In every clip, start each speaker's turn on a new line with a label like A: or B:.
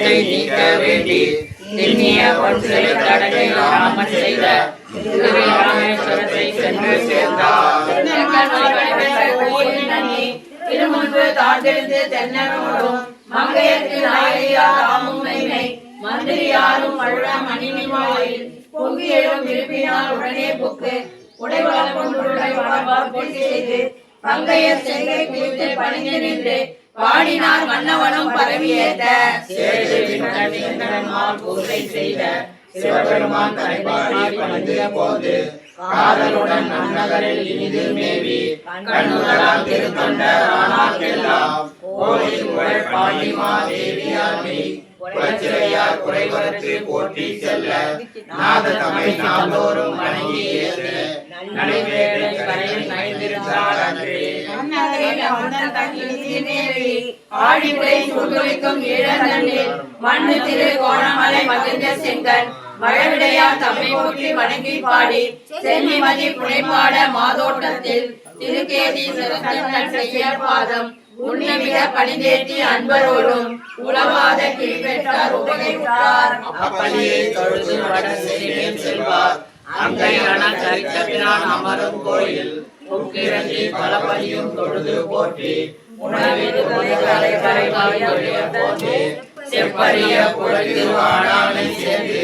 A: பாவத்தை நீக்க வேண்டி திண்ணிய பொருட்களை தடங்கை ராமன் செய்த திருவிராமேஸ்வரத்தை சென்று சேர்ந்தார்.
B: திருமுன்பு தாழ்ந்தெழுந்து தென்னனோடும் மங்கையர்க்கு நாயகியாரும் மைமை மந்திரியாரும் அழுழ மணினிமாயில் பொங்கி எழும் விரும்பினால் உடனே புக்கு உடைவளம் கொண்டுடை வளர்வார் பொங்கி செய்து பங்கையர் செங்கை குறித்து பணிந்து நின்று பாடினார் மன்னவனும் பரவியேத்த.
A: பூசை செய்த சிவபெருமான் தலைப்பாடி பணிந்த போது காதலுடன் நன்னகரில் இனிது மேவி கண்ணுகளால் திருத்தொண்ட ஆனாக்கெல்லாம் கோயில் பாண்டிமா தேவியாண்டி குலச்சிறையார் குறைவரத்து போற்றி செல்ல நாத தமிழ் நாள்தோறும் வணங்கி ஏற்று
B: மண்ணு திரு கோணமலை மகிழ்ந்த செங்கன் மழவிடையார் தம்மை போற்றி வணங்கி பாடி சென்னிமதி புனைப்பாட மாதோட்டத்தில் திருக்கேதி சிறந்தன் செய்ய பாதம் உன்னிமிக பணிந்தேற்றி அன்பரோடும் உளவாத கிழிபெற்றார் உபகை விட்டார்
A: அப்பலியை தொழுது வடசேரியில் செல்வார் அமரும் கோயில் தொழுது போற்றி போற்றி செப்பரிய சேர்ந்து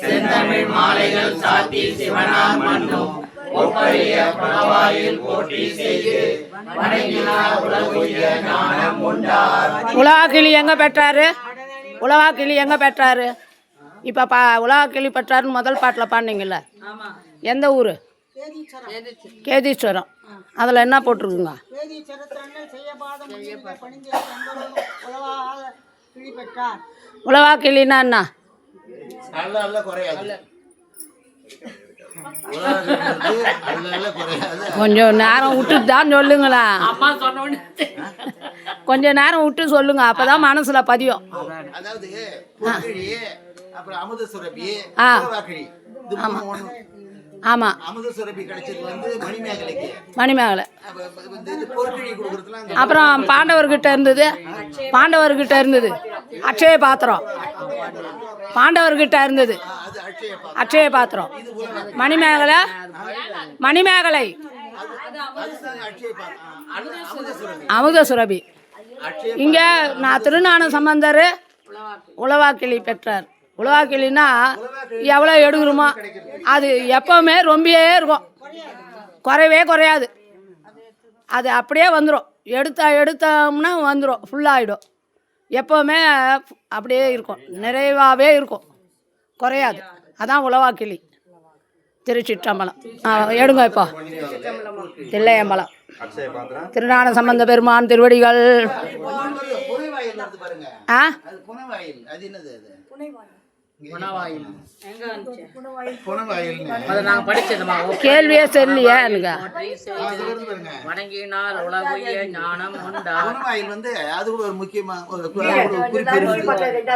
A: செந்தமிழ் மாலைகள் சாத்தி சிவனார் மண்ணும் ஒப்பரிய பணவாயில் போற்றி செய்து வணங்கினார் உலகுய ஞானம் உண்டார்.
C: எங்கே பெற்றாரு? உலகாக்கிளி எங்கே பெற்றாரு? இப்போ பா உலகாக்கிளி பெற்றாருன்னு முதல் பாட்டில் பாண்டிங்கல்ல எந்த ஊர்? கேதீஸ்வரம். அதில் என்ன போட்டிருக்குங்க? என்ன?
D: அல்ல. அல்ல குறையாது.
C: கொஞ்சம் நேரம் விட்டு தான்
A: சொன்ன
C: கொஞ்சம் நேரம் விட்டு சொல்லுங்க அப்போ தான் மனசில் பதியும்.
D: அப்புறம் அமுத சுரபி.
C: ஆமாம்
D: அமுத சுரபி கிடைச்சது வந்து மணிமேகலைக்கு.
C: மணிமேகலை. அப்புறம் பாண்டவர்கிட்ட இருந்தது. பாண்டவர்கிட்ட இருந்தது. அக்ஷய பாத்திரம். பாண்டவர்கிட்ட இருந்தது.
D: அது அட்சய பா-
C: அக்ஷய பாத்திரம். மணிமேகலை? மணிமேகலை.
D: அமுத சுரபி
C: இங்கே நான் திருஞான சம்பந்தர் உளவாக்கிளி பெற்றார். உளவாக்கிளின்னா எவ்வளோ எடுக்கிறோமோ அது எப்போவுமே ரொம்பவே இருக்கும். குறையவே குறையாது. அது அப்படியே வந்துடும் எடுத்த எடுத்தோம்னா வந்துடும் ஃபுல்லாகிடும் எப்போவுமே அப்படியே இருக்கும். நிறைவாகவே இருக்கும். குறையாது. அதான் உளவாக்கிளி திருச்சிற்றம்பலம். ஆ, எடுங்க இப்போ. தில்லையம்பலம். திருஞான சம்பந்த பெருமான் திருவடிகள். ஆ? கேள்வியே தெரியலையே எனக்கு?
A: வணங்கினால் உலகுய ஞானம் உண்டா?
D: புனைவாயில் வந்து அது கூட ஒரு முக்கியமா ஒரு குறிப்பு இருக்கு.